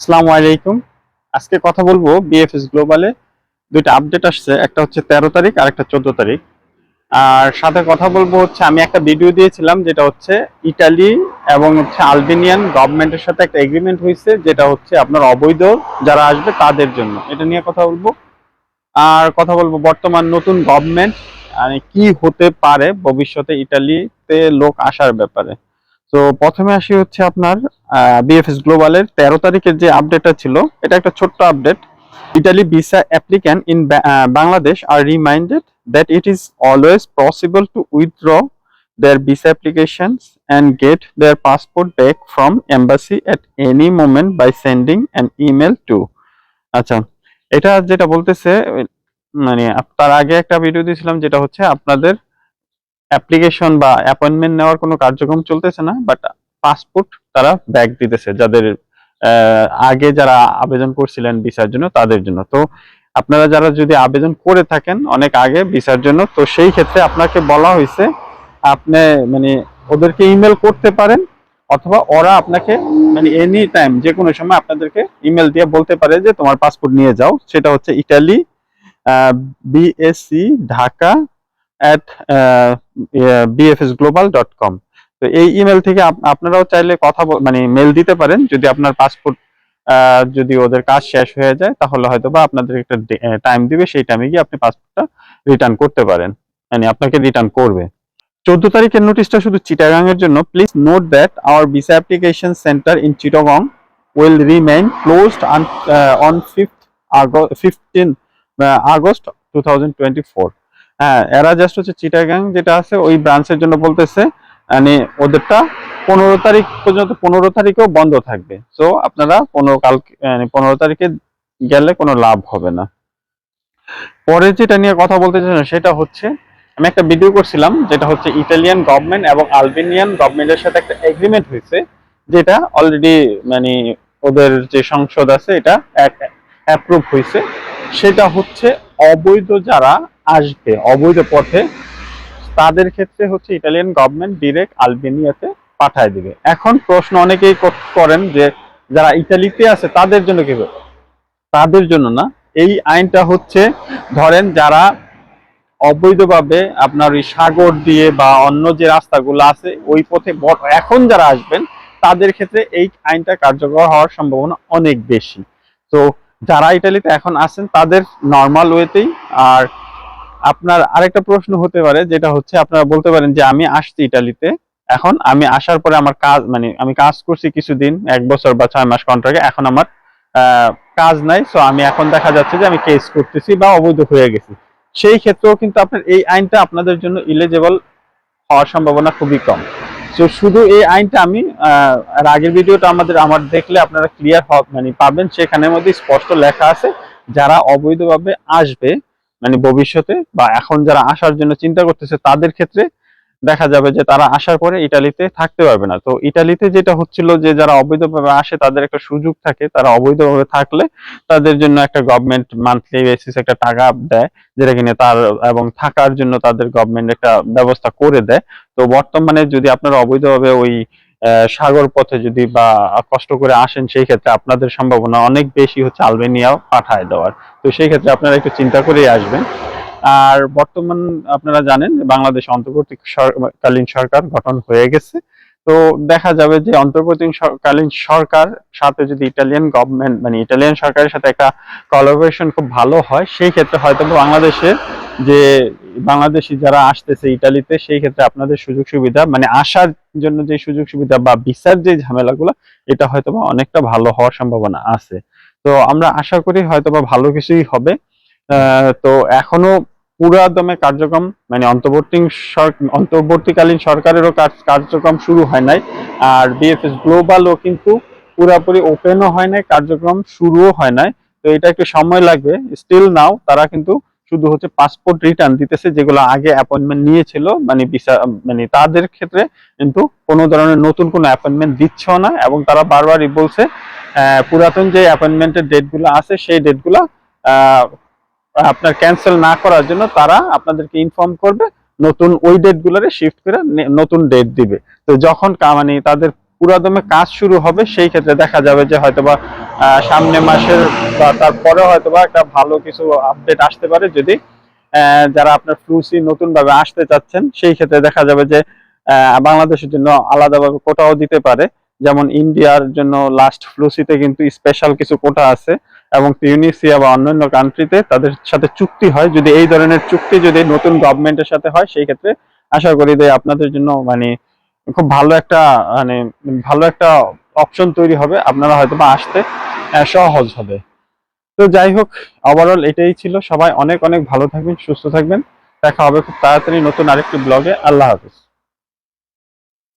আসসালামু আলাইকুম। আজকে কথা বলব বিএফএস গ্লোবালে দুইটা আপডেট আসছে, একটা হচ্ছে তেরো তারিখ আর একটা চোদ্দ তারিখ। আর সাথে কথা বলব হচ্ছে, আমি একটা ভিডিও দিয়েছিলাম, যেটা হচ্ছে ইটালি এবং হচ্ছে আলবেনিয়ান গভর্নমেন্টের সাথে একটা এগ্রিমেন্ট হয়েছে, যেটা হচ্ছে আপনার অবৈধ যারা আসবে তাদের জন্য। এটা নিয়ে কথা বলব। আর কথা বলব বর্তমান নতুন গভর্নমেন্ট মানে কি হতে পারে ভবিষ্যতে ইটালিতে লোক আসার ব্যাপারে। তো প্রথমে আসি হচ্ছে আপনার বিএফএস গ্লোবালের তেরো তারিখের যে আপডেটটা ছিল, এটা একটা ছোট্ট update Italy visa applicant in Bangladesh are reminded that it is always possible to withdraw their visa applications and get their passport back from embassy at any moment by sending an email to আচ্ছা এটা যেটা বলতেছে মানে তার আগে একটা video দিয়েছিলাম, যেটা হচ্ছে আপনাদের অ্যাপ্লিকেশন বা অ্যাপয়েন্টমেন্ট নেওয়ার কোনো কার্যক্রম চলতেছে না বাট পাসপোর্ট তারা ব্যাক দিতেছে যাদের আগে যারা আবেদন করছিলেন ভিসার জন্য তাদের জন্য। তো আপনারা যারা যদি আবেদন করে থাকেন অনেক আগে ভিসার জন্য, তো সেই ক্ষেত্রে আপনাকে বলা হয়েছে, আপনি মানে ওদেরকে ইমেল করতে পারেন, অথবা ওরা আপনাকে মানে এনি টাইম যে কোনো সময় আপনাদেরকে ইমেল দিয়ে বলতে পারে যে তোমার পাসপোর্ট নিয়ে যাও। সেটা হচ্ছে Italy BSC Dhaka at VFS global dot com তো এই ইমেল থেকে আপ- আপনারাও চাইলে কথা মানে মেল দিতে পারেন, যদি আপনার পাসপোর্ট যদি ওদের কাজ শেষ হয়ে যায়, তাহলে হয়তো বা আপনাদের একটা টাইম দিবে, সেই টাইমে গিয়ে আপনি পাসপোর্টটা রিটার্ন করতে পারেন। মানে আপনাকে রিটার্ন করবে। চোদ্দ তারিখের নোটিশটা শুধু চিটাগাং এর জন্য please note that our visa application centre in Chittagong will remain closed on fifth August fifteen August two thousand twenty four হ্যাঁ এরা জাস্ট হচ্ছে চিটাগাং যেটা আছে, ওই ব্রাঞ্চের জন্য বলতেছে মানে ওদেরটা পনেরো তারিখ পর্যন্ত, পনেরো তারিখেও বন্ধ থাকবে। সো আপনারা পনেরো কাল মানে পনেরো তারিখে গেলে কোনো লাভ হবে না। পরে যেটা নিয়ে কথা বলতে চাই সেটা হচ্ছে, আমি একটা ভিডিও করছিলাম, যেটা হচ্ছে ইটালিয়ান গভর্নমেন্ট এবং আলবেনিয়ান গভর্নমেন্টের সাথে একটা এগ্রিমেন্ট হয়েছে, যেটা অলরেডি মানে ওদের যে সংসদ আছে, এটা অ্যাপ্রুভ হয়েছে। সেটা হচ্ছে অবৈধ যারা আসবে, অবৈধ পথে, তাদের ক্ষেত্রে হচ্ছে ইটালিয়ান গভর্নমেন্ট ডিরেক্ট আলবেনিয়াতে পাঠায় দিবে। এখন প্রশ্ন, অনেকেই কর- করেন যে যারা ইতালিতে আছে, তাদের জন্য কি তাদের জন্য না। এই আইনটা হচ্ছে, ধরেন যারা অবৈধভাবে আপনার ওই সাগর দিয়ে বা অন্য যে রাস্তাগুলো আছে, ওই পথে এখন যারা আসবেন, তাদের ক্ষেত্রে এই আইনটা কার্যকর হওয়ার সম্ভাবনা অনেক বেশি। তো যারা ইটালিতে এখন আছেন, তাদের নর্মাল ওয়েতেই আর আপনার আরেকটা প্রশ্ন হতে পারে, যেটা হচ্ছে আপনারা বলতে পারেন যে, আমি আসছি ইটালিতে। এখন আমি আসার পরে আমার কাজ মানে আমি কাজ করছি কিছুদিন, এক বছর বা ছয় মাস কন্ট্রাক্টে এখন আমার কাজ নাই সো আমি এখন দেখা যাচ্ছে যে, আমি কেস করতেছি বা অবৈধ হয়ে গেছি। সেই ক্ষেত্রেও কিন্তু আপনার এই আইনটা আপনাদের জন্য ইলিজেবল হওয়ার সম্ভাবনা খুবই কম। তো শুধু এই আইনটা আমি আর আগের ভিডিওটা আমাদের, আমার দেখলে আপনারা ক্লিয়ার মানে পাবেন। সেখানের মধ্যে স্পষ্ট লেখা আছে, যারা অবৈধভাবে আসবে মানে ভবিষ্যতে বা এখন যারা আসার জন্য চিন্তা করতেছে, তাদের ক্ষেত্রে দেখা যাবে যে তারা আসার পরে ইটালিতে থাকতে পারবে না। তো ইটালিতে যেটা হচ্ছিল যে যারা অবৈধভাবে আসে, তাদের একটা সুযোগ থাকে। তারা অবৈধভাবে থাকলে তাদের জন্য একটা গভর্নমেন্ট মান্থলি বেসিস একটা টাকা দেয়, যেটা কিনে তার এবং থাকার জন্য তাদের গভর্নমেন্ট একটা ব্যবস্থা করে দেয়। তো বর্তমানে যদি আপনারা অবৈধভাবে ওই সাগর পথে যদি বা কষ্ট করে আসেন, সেই ক্ষেত্রে আপনাদের সম্ভাবনা অনেক বেশি হচ্ছে আলবেনিয়া পাঠায় দেওয়ার। তো সেই ক্ষেত্রে আপনারা একটু চিন্তা করেই আসবেন। আর বর্তমান আপনারা জানেন যে বাংলাদেশে অন্তর্বর্তীকালীন সরকার গঠন হয়ে গেছে। তো দেখা যাবে যে অন্তর্বর্তীকালীন সরকার সাথে যদি ইটালিয়ান গভর্নমেন্ট মানে ইটালিয়ান সরকারের সাথে একটা কোলাবোরেশন খুব ভালো হয়, সেই ক্ষেত্রে হয়তো বাংলাদেশে যে বাংলাদেশি যারা আসতেছে ইটালিতে, সেই ক্ষেত্রে আপনাদের সুযোগ সুবিধা মানে আসার জন্য যে সুযোগ সুবিধা বা ভিসার যে ঝামেলাগুলো, এটা হয়তো অনেকটা ভালো হওয়ার সম্ভাবনা আছে। তো আমরা আশা করি হয়তো বা ভালো কিছুই হবে। তো এখনও পুরা দমে কার্যক্রম মানে অন্তর্বর্তী অন্তর্বর্তীকালীন সরকারেরও কার্যক্রম শুরু হয় নাই, আর বিএফএস গ্লোবালও কিন্তু পুরাপুরি ওপেনও হয় নাই, কার্যক্রম শুরুও হয় নাই। তো এটা একটু সময় লাগবে। স্টিল নাও তারা কিন্তু শুধু হচ্ছে পাসপোর্ট রিটার্ন দিতেছে, যেগুলো আগে অ্যাপয়েন্টমেন্ট নিয়েছিল মানে ভিসা মানে তাদের ক্ষেত্রে কিন্তু কোনো ধরনের নতুন কোনো অ্যাপয়েন্টমেন্ট দিচ্ছেও না, এবং তারা বারবারই বলছে পুরাতন যে অ্যাপয়েন্টমেন্টের ডেটগুলো আছে, সেই ডেটগুলো আপনার ক্যান্সেল না করার জন্য তারা আপনাদেরকে ইনফর্ম করবে, নতুন ওই ডেট গুলারে শিফট করে নতুন ডেট দিবে। তো যখন মানে তাদের পুরাদমে কাজ শুরু হবে, সেই ক্ষেত্রে দেখা যাবে যে হয়তোবা সামনে মাসের বা তারপরে হয়তোবা একটা ভালো কিছু আপডেট আসতে পারে যদি যারা আপনার ফ্লুসি নতুন ভাবে আসতে চাচ্ছেন, সেই ক্ষেত্রে দেখা যাবে যে বাংলাদেশের জন্য আলাদাভাবে কোটাও দিতে পারে। যেমন ইন্ডিয়ার জন্য লাস্ট ফ্লুসিতে কিন্তু স্পেশাল কিছু কোটা আছে। এবং তিউনিসিয়া বা অন্যান্য কান্ট্রিতে তাদের সাথে চুক্তি হয়। যদি এই ধরনের চুক্তি যদি নতুন গভর্নমেন্টের সাথে হয়, সেই ক্ষেত্রে আশা করি যে আপনাদের জন্য মানে খুব ভালো একটা মানে ভালো একটা অপশন তৈরি হবে। আপনারা হয়তো বা আসতে সহজ হবে। তো যাই হোক ওভারঅল এটাই ছিল। সবাই অনেক অনেক ভালো থাকবেন, সুস্থ থাকবেন। দেখা হবে খুব তাড়াতাড়ি নতুন আরেকটি ব্লগে আল্লাহ হাফিজ।